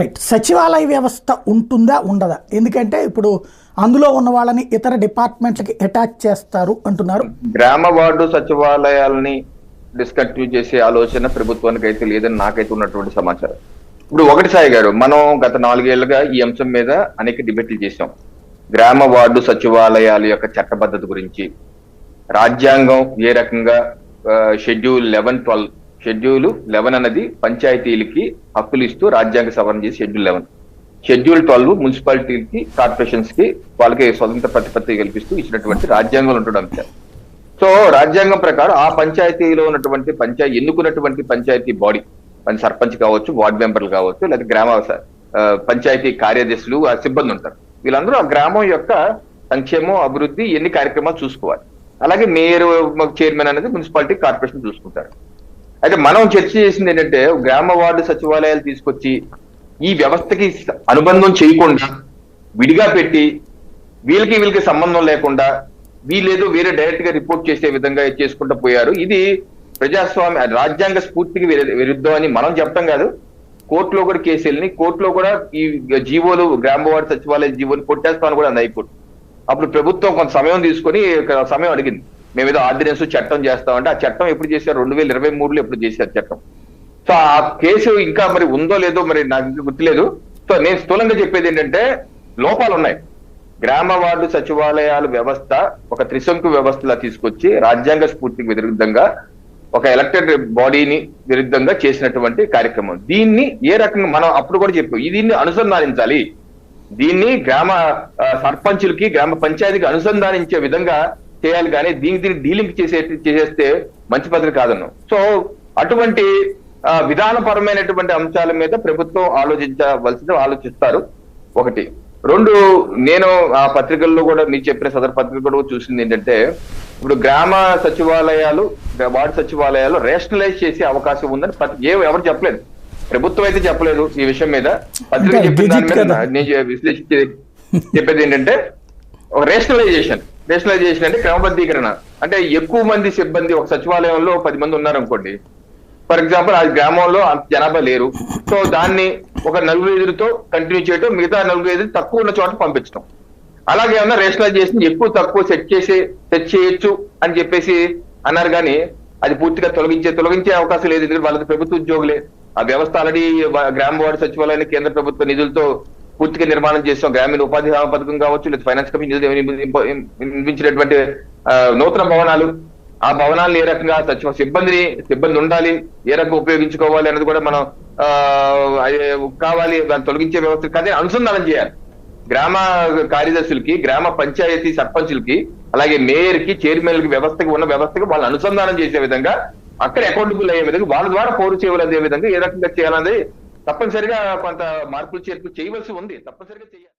Right సచివాలయ వ్యవస్థ ఉంటుందా ఉండదా? ఎందుకంటే ఇప్పుడు అందులో ఉన్న వాళ్ళని ఇతర డిపార్ట్మెంట్లకి అటాచ్ చేస్తారు అంటున్నారు. గ్రామ వార్డు సచివాలయాలని డిస్కంటిన్యూ చేసే ఆలోచన ప్రభుత్వానికి అయితే లేదని నాకైతే ఉన్నటువంటి సమాచారం. ఇప్పుడు ఒకటి సాయి గారు మనం గత నాలుగేళ్ళుగా ఈ అంశం మీద అనేక డిబేట్లు చేసాం గ్రామ వార్డు సచివాలయాల యొక్క చట్టబద్ధత గురించి. రాజ్యాంగం ఏ రకంగా schedule eleven twelve schedule eleven అన్నది పంచాయతీలకి హక్కులు ఇస్తూ రాజ్యాంగ సవరణ చేసి షెడ్యూల్ లెవెన్. షెడ్యూల్ ట్వెల్వ్ మున్సిపాలిటీలకి కార్పొరేషన్స్కి వాళ్ళకి స్వతంత్ర ప్రతిపత్తి కల్పిస్తూ ఇచ్చినటువంటి రాజ్యాంగంలో ఉంటుంది అంతే. సో రాజ్యాంగం ప్రకారం ఆ పంచాయతీలో ఉన్నటువంటి పంచాయతీ ఎన్నుకున్నటువంటి పంచాయతీ బాడీ సర్పంచ్ కావచ్చు వార్డ్ మెంబర్లు కావచ్చు లేదా గ్రామ పంచాయతీ కార్యదర్శులు ఆ సిబ్బంది ఉంటారు. వీళ్ళందరూ ఆ గ్రామం యొక్క సంక్షేమం అభివృద్ధి ఎన్ని కార్యక్రమాలు చూసుకోవాలి. అలాగే మేయర్ చైర్మన్ అనేది మున్సిపాలిటీ కార్పొరేషన్ చూసుకుంటారు. అయితే మనం చర్చ చేసింది ఏంటంటే గ్రామ వార్డు సచివాలయాలు తీసుకొచ్చి ఈ వ్యవస్థకి అనుబంధం చేయకుండా విడిగా పెట్టి వీళ్ళకి వీళ్ళకి సంబంధం లేకుండా వీళ్ళేదో వేరే డైరెక్ట్గా రిపోర్ట్ చేసే విధంగా చేసుకుంటూ పోయారు. ఇది ప్రజాస్వామ్య రాజ్యాంగ స్ఫూర్తికి విరుద్ధం అని మనం చెప్తాం కాదు. కోర్టులో కూడా కేసు వెళ్ళి కోర్టులో కూడా ఈ జీవోలు గ్రామ వార్డు సచివాలయ జీవోలు కొట్టేస్తామని కూడా అంది హైకోర్టు. అప్పుడు ప్రభుత్వం కొంత సమయం తీసుకొని సమయం అడిగింది. మేము ఏదో ఆర్డినెన్స్ చట్టం చేస్తామంటే ఆ చట్టం ఎప్పుడు చేశారు? రెండు వేల ఇరవై మూడులో ఎప్పుడు చేశారు చట్టం? సో ఆ కేసు ఇంకా మరి ఉందో లేదో మరి నాకు గుర్తులేదు. సో నేను స్థూలంగా చెప్పేది ఏంటంటే లోపాలు ఉన్నాయి గ్రామ వార్డు సచివాలయాల వ్యవస్థ ఒక త్రిశంకు వ్యవస్థలా తీసుకొచ్చి రాజ్యాంగ స్ఫూర్తికి విరుద్ధంగా ఒక ఎలక్టెడ్ బాడీని విరుద్ధంగా చేసినటువంటి కార్యక్రమం. దీన్ని ఏ రకంగా మనం అప్పుడు కూడా చెప్పాం. దీన్ని అనుసంధానించాలి. దీన్ని గ్రామ సర్పంచులకి గ్రామ పంచాయతీకి అనుసంధానించే విధంగా చేయాలి కానీ దీనికి దీన్ని డీలింక్ చేసే చేసేస్తే మంచి పద్ధతి కాదన్నాం. సో అటువంటి విధానపరమైనటువంటి అంశాల మీద ప్రభుత్వం ఆలోచించవలసింది ఆలోచిస్తారు. ఒకటి. రెండు నేను ఆ పత్రికల్లో కూడా మీరు చెప్పిన సదర్ పత్రిక కూడా చూసింది ఏంటంటే ఇప్పుడు గ్రామ సచివాలయాలు వార్డు సచివాలయాలు రేషనలైజ్ చేసే అవకాశం ఉందని ఏ ఎవరు చెప్పలేదు. ప్రభుత్వం అయితే చెప్పలేదు ఈ విషయం మీద. పత్రిక చెప్పిన దాని మీద. నేను విశ్లేషించే చెప్పేది ఏంటంటే ఒక రేషనలైజేషన్ రేషనలైజేషన్ అంటే క్రమబద్ధీకరణ. అంటే ఎక్కువ మంది సిబ్బంది ఒక సచివాలయంలో పది మంది ఉన్నారనుకోండి. ఫర్ ఎగ్జాంపుల్ ఆ గ్రామంలో అంత జనాభా లేరు. సో దాన్ని ఒక నలుగురు ఎదురుతో కంటిన్యూ చేయడం మిగతా నలుగురు ఎదురు తక్కువ ఉన్న చోట పంపించడం అలాగే ఏమన్నా రేషనలైజేషన్ ఎక్కువ తక్కువ సెట్ చేసి సెట్ చేయొచ్చు అని చెప్పేసి అన్నారు కానీ అది పూర్తిగా తొలగించే తొలగించే అవకాశం లేదు. ఎందుకంటే వాళ్ళది ప్రభుత్వ ఉద్యోగులే. ఆ వ్యవస్థ ఆల్రెడీ గ్రామ వార్డు సచివాలయాన్ని కేంద్ర ప్రభుత్వ నిధులతో పూర్తిగా నిర్మాణం చేస్తాం గ్రామీణ ఉపాధి హామీ పథకం కావచ్చు లేదా ఫైనాన్స్ కంపెనీ నిర్మించినటువంటి నూతన భవనాలు. ఆ భవనాలను ఏ రకంగా సచివ సిబ్బందిని సిబ్బంది ఉండాలి ఏ రకంగా ఉపయోగించుకోవాలి అనేది కూడా మనం ఆ, కావాలి దాన్ని తొలగించే వ్యవస్థ కానీ అనుసంధానం చేయాలి. గ్రామ కార్యదర్శులకి గ్రామ పంచాయతీ సర్పంచులకి అలాగే మేయర్కి చైర్మన్కి వ్యవస్థకి ఉన్న వ్యవస్థకి వాళ్ళు అనుసంధానం చేసే విధంగా అక్కడ అకౌంటబుల్ అయ్యే విధంగా వాళ్ళ ద్వారా పౌరు సేవలు అందే విధంగా ఏ రకంగా చేయాలనేది తప్పనిసరిగా కొంత మార్పులు చేర్పులు చేయవలసి ఉంది. తప్పనిసరిగా చేయాలి.